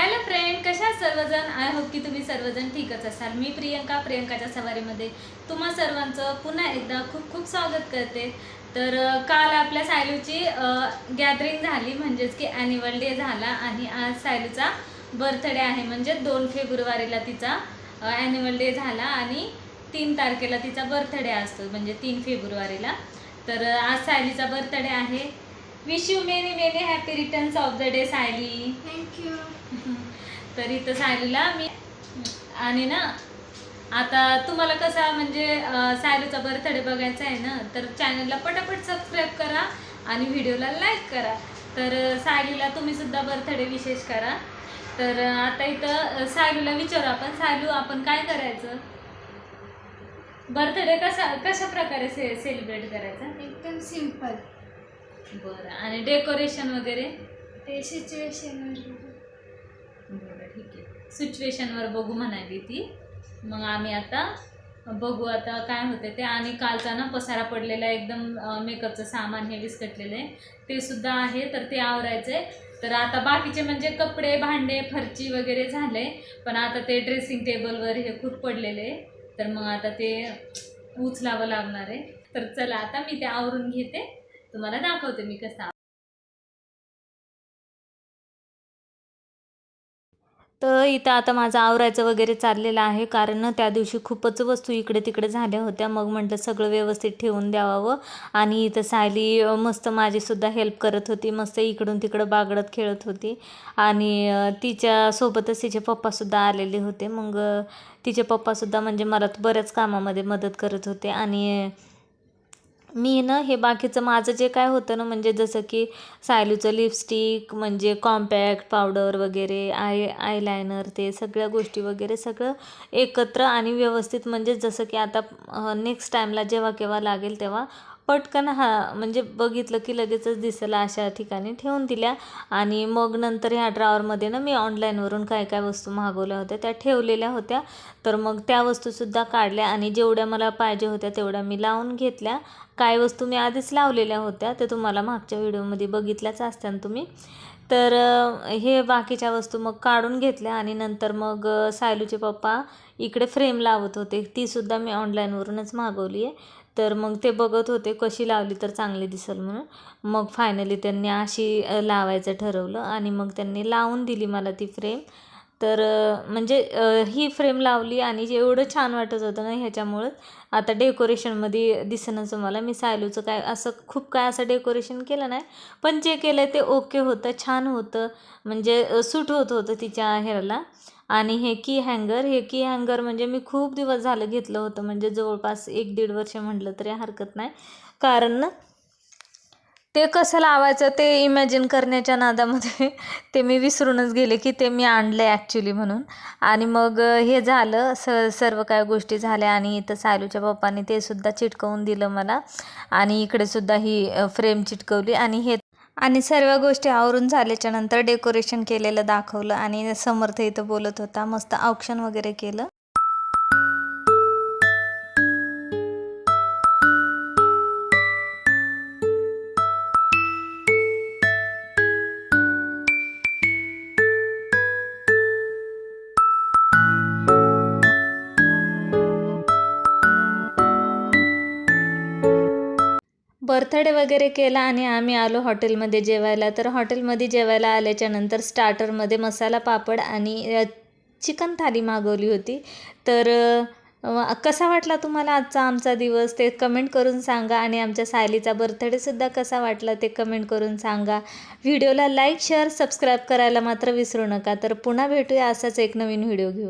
Hello friend कशा सर्वजण? I hope की तुम्ही सर्वजण ठीकच असाल. मी प्रियंका प्रियंकाच्या सवारीमध्ये तुम्हा सर्वांचं पुन्हा एकदा खूप खूप स्वागत करते. तर काल आपल्या सायलूची गॅदरिंग झाली म्हणजेच की ॲन्युअल डे झाला आणि आज सायलूचा बर्थडे आहे. म्हणजे दोन फेब्रुवारीला तिचा ॲन्युअल डे झाला आणि तीन तारखेला तिचा बर्थडे असतो म्हणजे तीन फेब्रुवारीला. तर आज सायलीचा बर्थडे आहे. Wish you many many happy returns of the day Sayali thank you तर इथं सायलीला मी आणि ना आता तुम्हाला कसा म्हणजे सायलूचा बर्थडे बघायचा आहे ना तर चॅनलला पटापट सबस्क्राईब करा आणि व्हिडिओला लाईक करा. तर सायलीला तुम्ही सुद्धा बर्थडे विशेष करा. तर आता इथं सायलूला विचारू आपण. सायलू आपण काय करायचं? बर्थडे कसा कशा प्रकारे से सेलिब्रेट करायचा? एकदम सिंपल बरं. आणि डेकोरेशन वगैरे? ते सिच्युएशन बरं ठीक आहे. सिच्युएशनवर बघू म्हणाली ती. मग आम्ही आता बघू आता काय होते ते. आणि कालचा ना पसारा पडलेला एकदम मेकअपचं सामान हे विस्कटलेलं आहे. ते सुद्धा आहे तर ते आवरायचं आहे तर आता बाकीचे म्हणजे कपडे भांडे फरची वगैरे झाले पण आता ते ड्रेसिंग टेबलवर हे खूप पडलेले तर मग आता ते उचलावं लागणार आहे. तर चला आता मी ते आवरून घेते. तुम्हाला दाखवते मी कसा तर इथं आता माझं आवरायचं वगैरे चाललेलं आहे कारण त्या दिवशी खूपच वस्तू इकडे तिकडे झाल्या होत्या. मग म्हटलं सगळं व्यवस्थित ठेवून द्यावावं आणि इथं सायली मस्त माझीसुद्धा हेल्प करत होती. मस्त इकडून तिकडं बागडत खेळत होती. आणि तिच्यासोबतच तिचे पप्पासुद्धा आलेले होते. मग तिचे पप्पासुद्धा म्हणजे मला बऱ्याच कामामध्ये मदत करत होते. आणि मी ना हे बाकीचं माझं जे काय होतं ना म्हणजे जसं की सायलूचं लिपस्टिक म्हणजे कॉम्पॅक्ट पावडर वगैरे आय आयलायनर ते सगळ्या गोष्टी वगैरे सगळं एकत्र आणि व्यवस्थित म्हणजे जसं की आता नेक्स्ट टाईमला जेव्हा केव्हा लागेल तेव्हा पटकन हा म्हणजे बघितलं की लगेचच दिसेल अशा ठिकाणी ठेवून दिल्या. आणि मग नंतर ह्या ड्रॉवरमध्ये ना मी ऑनलाईनवरून काय काय वस्तू मागवल्या होत्या त्या ठेवलेल्या होत्या. तर मग त्या वस्तूसुद्धा काढल्या आणि जेवढ्या मला पाहिजे होत्या तेवढ्या मी लावून घेतल्या. काय वस्तू मी आधीच लावलेल्या होत्या ते तुम्हाला मागच्या व्हिडिओमध्ये बघितल्याच असत्या तुम्ही. तर हे बाकीच्या वस्तू मग काढून घेतल्या आणि नंतर मग सायलूचे पप्पा इकडे फ्रेम लावत होते तीसुद्धा मी ऑनलाईनवरूनच मागवली आहे तर मग ते बघत होते कशी लावली तर चांगली दिसेल म्हणून. मग फायनली त्यांनी अशी लावायचं ठरवलं आणि मग त्यांनी लावून दिली मला ती फ्रेम तर म्हणजे ही फ्रेम लावली आणि जे एवढं छान वाटत होतं ना ह्याच्यामुळं. आता डेकोरेशनमध्ये दिसणंच मला मी सायलूचं काय असं खूप काय असं डेकोरेशन केलं नाही. पण जे केलं ते ओके होतं छान होतं. म्हणजे सूट होत होतं तिच्या ह्याला आणि हे की हँगर हे की हँगर म्हणजे मी खूप दिवस झालं घेतलं होतं. म्हणजे जवळपास एक दीड वर्ष म्हटलं तरी हरकत नाही. कारण ते कसं लावायचं ते इमॅजिन करण्याच्या नादामध्ये ते मी विसरूनच गेले की ते मी आणलं आहे ॲक्च्युली म्हणून. आणि मग हे झालं स सर्व काय गोष्टी झाल्या आणि इथं सायलूच्या पप्पाने ते सुद्धा चिटकवून दिलं मला. आणि इकडे सुद्धा ही फ्रेम चिटकवली. आणि हे आणि सर्व गोष्टी आवरून झाल्याच्यानंतर डेकोरेशन केलेलं दाखवलं आणि समर्थ इथं बोलत होता मस्त औक्षण वगैरे केलं. बर्थडे वगैरे केला आणि आम्ही आलो हॉटेलमध्ये जेवायला. तर हॉटेलमध्ये जेवायला आल्याच्यानंतर स्टार्टरमध्ये मसाला पापड आणि चिकन थाली मागवली होती. तर कसा वाटला तुम्हाला आजचा आमचा दिवस? ते कमेंट करून सांगा आणि आमच्या सायलीचा बर्थडेसुद्धा कसा वाटला ते कमेंट करून सांगा. व्हिडिओला लाईक शेअर सबस्क्राईब करायला मात्र विसरू नका. तर पुन्हा भेटूया असाच एक नवीन व्हिडिओ घेऊन.